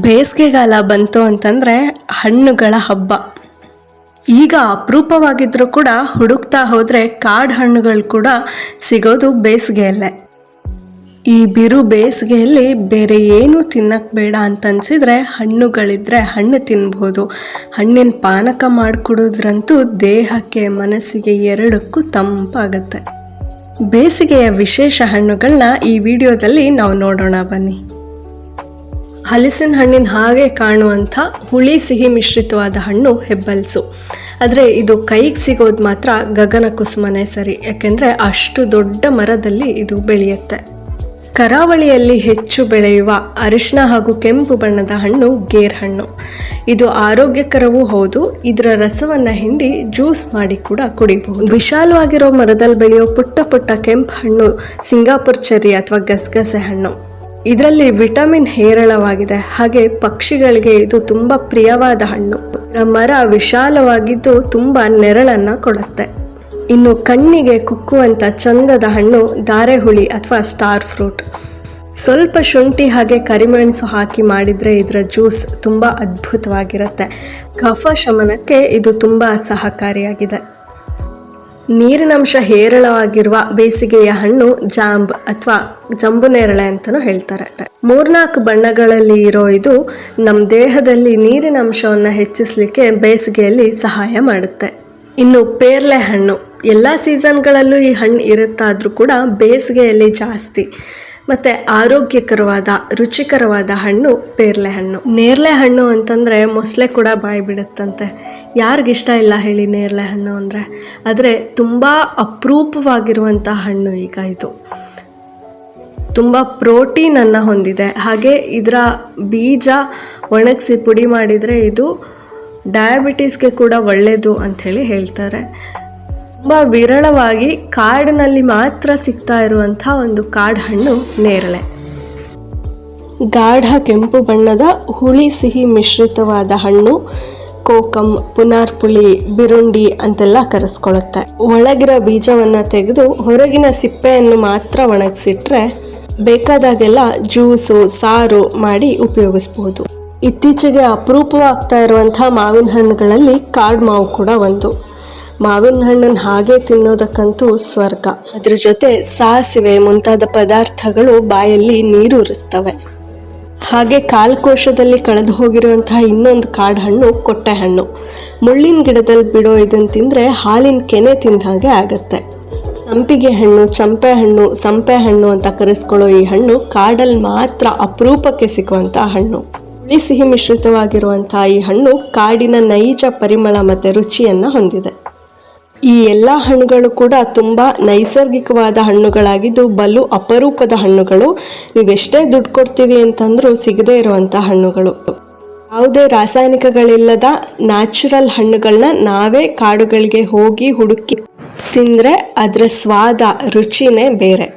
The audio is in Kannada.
ಬೇಸಿಗೆಗಾಲ ಬಂತು ಅಂತಂದರೆ ಹಣ್ಣುಗಳ ಹಬ್ಬ. ಈಗ ಅಪರೂಪವಾಗಿದ್ದರೂ ಕೂಡ ಹುಡುಕ್ತಾ ಹೋದರೆ ಕಾಡು ಹಣ್ಣುಗಳು ಕೂಡ ಸಿಗೋದು ಬೇಸಿಗೆಯಲ್ಲೇ. ಈ ಬಿರು ಬೇಸಿಗೆಯಲ್ಲಿ ಬೇರೆ ಏನೂ ತಿನ್ನಕ್ಕೆ ಬೇಡ ಅಂತ ಅನ್ಸಿದ್ರೆ ಹಣ್ಣುಗಳಿದ್ರೆ ಹಣ್ಣು ತಿನ್ಬೋದು. ಹಣ್ಣಿನ ಪಾನಕ ಮಾಡಿಕೊಡೋದ್ರಂತೂ ದೇಹಕ್ಕೆ ಮನಸ್ಸಿಗೆ ಎರಡಕ್ಕೂ ತಂಪಾಗತ್ತೆ. ಬೇಸಿಗೆಯ ವಿಶೇಷ ಹಣ್ಣುಗಳನ್ನ ಈ ವಿಡಿಯೋದಲ್ಲಿ ನಾವು ನೋಡೋಣ ಬನ್ನಿ. ಹಲಸಿನ ಹಣ್ಣಿನ ಹಾಗೆ ಕಾಣುವಂಥ ಹುಳಿ ಸಿಹಿ ಮಿಶ್ರಿತವಾದ ಹಣ್ಣು ಹೆಬ್ಬಲ್ಸು. ಆದರೆ ಇದು ಕೈಗೆ ಸಿಗೋದು ಮಾತ್ರ ಗಗನ ಕುಸುಮನೇ ಸರಿ. ಯಾಕೆಂದರೆ ಅಷ್ಟು ದೊಡ್ಡ ಮರದಲ್ಲಿ ಇದು ಬೆಳೆಯುತ್ತೆ. ಕರಾವಳಿಯಲ್ಲಿ ಹೆಚ್ಚು ಬೆಳೆಯುವ ಅರಿಶಿನ ಹಾಗೂ ಕೆಂಪು ಬಣ್ಣದ ಹಣ್ಣು ಗೇರ್ ಹಣ್ಣು. ಇದು ಆರೋಗ್ಯಕರವೂ ಹೌದು, ಇದರ ರಸವನ್ನು ಹಿಂಡಿ ಜ್ಯೂಸ್ ಮಾಡಿ ಕೂಡ ಕುಡಿಬಹುದು. ವಿಶಾಲವಾಗಿರೋ ಮರದಲ್ಲಿ ಬೆಳೆಯೋ ಪುಟ್ಟ ಪುಟ್ಟ ಕೆಂಪು ಹಣ್ಣು ಸಿಂಗಾಪುರ್ ಚೆರ್ರಿ ಅಥವಾ ಗಸಗಸೆ ಹಣ್ಣು. ಇದರಲ್ಲಿ ವಿಟಮಿನ್ ಹೇರಳವಾಗಿದೆ. ಹಾಗೆ ಪಕ್ಷಿಗಳಿಗೆ ಇದು ತುಂಬ ಪ್ರಿಯವಾದ ಹಣ್ಣು. ಮರ ವಿಶಾಲವಾಗಿದ್ದು ತುಂಬ ನೆರಳನ್ನ ಕೊಡುತ್ತೆ. ಇನ್ನು ಕಣ್ಣಿಗೆ ಕುಕ್ಕುವಂತ ಚಂದದ ಹಣ್ಣು ದಾರೆಹುಳಿ ಅಥವಾ ಸ್ಟಾರ್ ಫ್ರೂಟ್. ಸ್ವಲ್ಪ ಶುಂಠಿ ಹಾಗೆ ಕರಿಮೆಣಸು ಹಾಕಿ ಮಾಡಿದರೆ ಇದರ ಜ್ಯೂಸ್ ತುಂಬ ಅದ್ಭುತವಾಗಿರುತ್ತೆ. ಕಫ ಶಮನಕ್ಕೆ ಇದು ತುಂಬ ಸಹಕಾರಿಯಾಗಿದೆ. ನೀರಿನಂಶ ಹೇರಳವಾಗಿರುವ ಬೇಸಿಗೆಯ ಹಣ್ಣು ಜಾಂಬ್ ಅಥವಾ ಜಂಬು ನೇರಳೆ ಅಂತಲೂ ಹೇಳ್ತಾರೆ. ಮೂರ್ನಾಲ್ಕು ಬಣ್ಣಗಳಲ್ಲಿ ಇರೋ ಇದು ನಮ್ಮ ದೇಹದಲ್ಲಿ ನೀರಿನ ಅಂಶವನ್ನು ಹೆಚ್ಚಿಸಲಿಕ್ಕೆ ಬೇಸಿಗೆಯಲ್ಲಿ ಸಹಾಯ ಮಾಡುತ್ತೆ. ಇನ್ನು ಪೇರ್ಲೆ ಹಣ್ಣು. ಎಲ್ಲ ಸೀಸನ್ಗಳಲ್ಲೂ ಈ ಹಣ್ಣು ಇರುತ್ತಾದ್ರೂ ಕೂಡ ಬೇಸಿಗೆಯಲ್ಲಿ ಜಾಸ್ತಿ. ಮತ್ತು ಆರೋಗ್ಯಕರವಾದ, ರುಚಿಕರವಾದ ಹಣ್ಣು ಪೇರ್ಲೆ ಹಣ್ಣು. ನೇರಳೆ ಹಣ್ಣು ಅಂತಂದರೆ ಮೊಸಳೆ ಕೂಡ ಬಾಯಿ ಬಿಡುತ್ತಂತೆ. ಯಾರಿಗಿಷ್ಟ ಇಲ್ಲ ಹೇಳಿ ನೇರಳೆ ಹಣ್ಣು ಅಂದರೆ. ಆದರೆ ತುಂಬ ಅಪರೂಪವಾಗಿರುವಂಥ ಹಣ್ಣು ಈಗ ಇದು. ತುಂಬ ಪ್ರೋಟೀನನ್ನು ಹೊಂದಿದೆ. ಹಾಗೆ ಇದರ ಬೀಜ ಒಣಗಿಸಿ ಪುಡಿ ಮಾಡಿದರೆ ಇದು ಡಯಾಬಿಟೀಸ್ಗೆ ಕೂಡ ಒಳ್ಳೆಯದು ಅಂಥೇಳಿ ಹೇಳ್ತಾರೆ. ತುಂಬ ವಿರಳವಾಗಿ ಕಾಡಿನಲ್ಲಿ ಮಾತ್ರ ಸಿಗ್ತಾ ಇರುವಂಥ ಒಂದು ಕಾಡು ಹಣ್ಣು ನೇರಳೆ. ಗಾಢ ಕೆಂಪು ಬಣ್ಣದ ಹುಳಿ ಸಿಹಿ ಮಿಶ್ರಿತವಾದ ಹಣ್ಣು ಕೋಕಮ್ ಪುನಾರ್ಪುಳಿ, ಬಿರುಂಡಿ ಅಂತೆಲ್ಲ ಕರೆಸ್ಕೊಳ್ಳುತ್ತೆ ಒಳಗಿರೋ ಬೀಜವನ್ನು ತೆಗೆದು ಹೊರಗಿನ ಸಿಪ್ಪೆಯನ್ನು ಮಾತ್ರ ಒಣಗಿಸಿಟ್ರೆ ಬೇಕಾದಾಗೆಲ್ಲ ಜ್ಯೂಸು, ಸಾರು ಮಾಡಿ ಉಪಯೋಗಿಸ್ಬೋದು. ಇತ್ತೀಚೆಗೆ ಅಪರೂಪವಾಗ್ತಾ ಇರುವಂಥ ಮಾವಿನ ಹಣ್ಣುಗಳಲ್ಲಿ ಕಾಡು ಮಾವು ಕೂಡ ಒಂದು. ಮಾವಿನ ಹಣ್ಣನ್ನು ಹಾಗೆ ತಿನ್ನೋದಕ್ಕಂತೂ ಸ್ವರ್ಗ. ಅದ್ರ ಜೊತೆ ಸಾಸಿವೆ ಮುಂತಾದ ಪದಾರ್ಥಗಳು ಬಾಯಲ್ಲಿ ನೀರೂರಿಸ್ತವೆ ಹಾಗೆ ಕಾಲಕೋಶದಲ್ಲಿ ಕಳೆದು ಹೋಗಿರುವಂತಹ ಇನ್ನೊಂದು ಕಾಡು ಹಣ್ಣು ಕೊಟ್ಟೆ ಹಣ್ಣು. ಮುಳ್ಳಿನ ಗಿಡದಲ್ಲಿ ಬಿಡೋ ಇದನ್ನು ತಿಂದರೆ ಹಾಲಿನ ಕೆನೆ ತಿಂದ ಹಾಗೆ ಆಗತ್ತೆ. ಸಂಪಿಗೆ ಹಣ್ಣು, ಚಂಪೆ ಹಣ್ಣು, ಸಂಪೆ ಹಣ್ಣು ಅಂತ ಕರೆಸ್ಕೊಳ್ಳೋ ಈ ಹಣ್ಣು ಕಾಡಲ್ಲಿ ಮಾತ್ರ ಅಪರೂಪಕ್ಕೆ ಸಿಗುವಂಥ ಹಣ್ಣು. ಹುಳಿ ಸಿಹಿ ಮಿಶ್ರಿತವಾಗಿರುವಂತಹ ಈ ಹಣ್ಣು ಕಾಡಿನ ನೈಜ ಪರಿಮಳ ಮತ್ತು ರುಚಿಯನ್ನು ಹೊಂದಿದೆ. ಈ ಎಲ್ಲ ಹಣ್ಣುಗಳು ಕೂಡ ತುಂಬ ನೈಸರ್ಗಿಕವಾದ ಹಣ್ಣುಗಳಾಗಿದ್ದು ಬಲು ಅಪರೂಪದ ಹಣ್ಣುಗಳು. ನೀವೆಷ್ಟೇ ದುಡ್ಡು ಕೊಡ್ತೀವಿ ಅಂತಂದ್ರೂ ಸಿಗದೇ ಇರುವಂಥ ಹಣ್ಣುಗಳು. ಯಾವುದೇ ರಾಸಾಯನಿಕಗಳಿಲ್ಲದ ನ್ಯಾಚುರಲ್ ಹಣ್ಣುಗಳನ್ನ ನಾವೇ ಕಾಡುಗಳಿಗೆ ಹೋಗಿ ಹುಡುಕಿ ತಿಂದರೆ ಅದರ ಸ್ವಾದ, ರುಚಿನೇ ಬೇರೆ.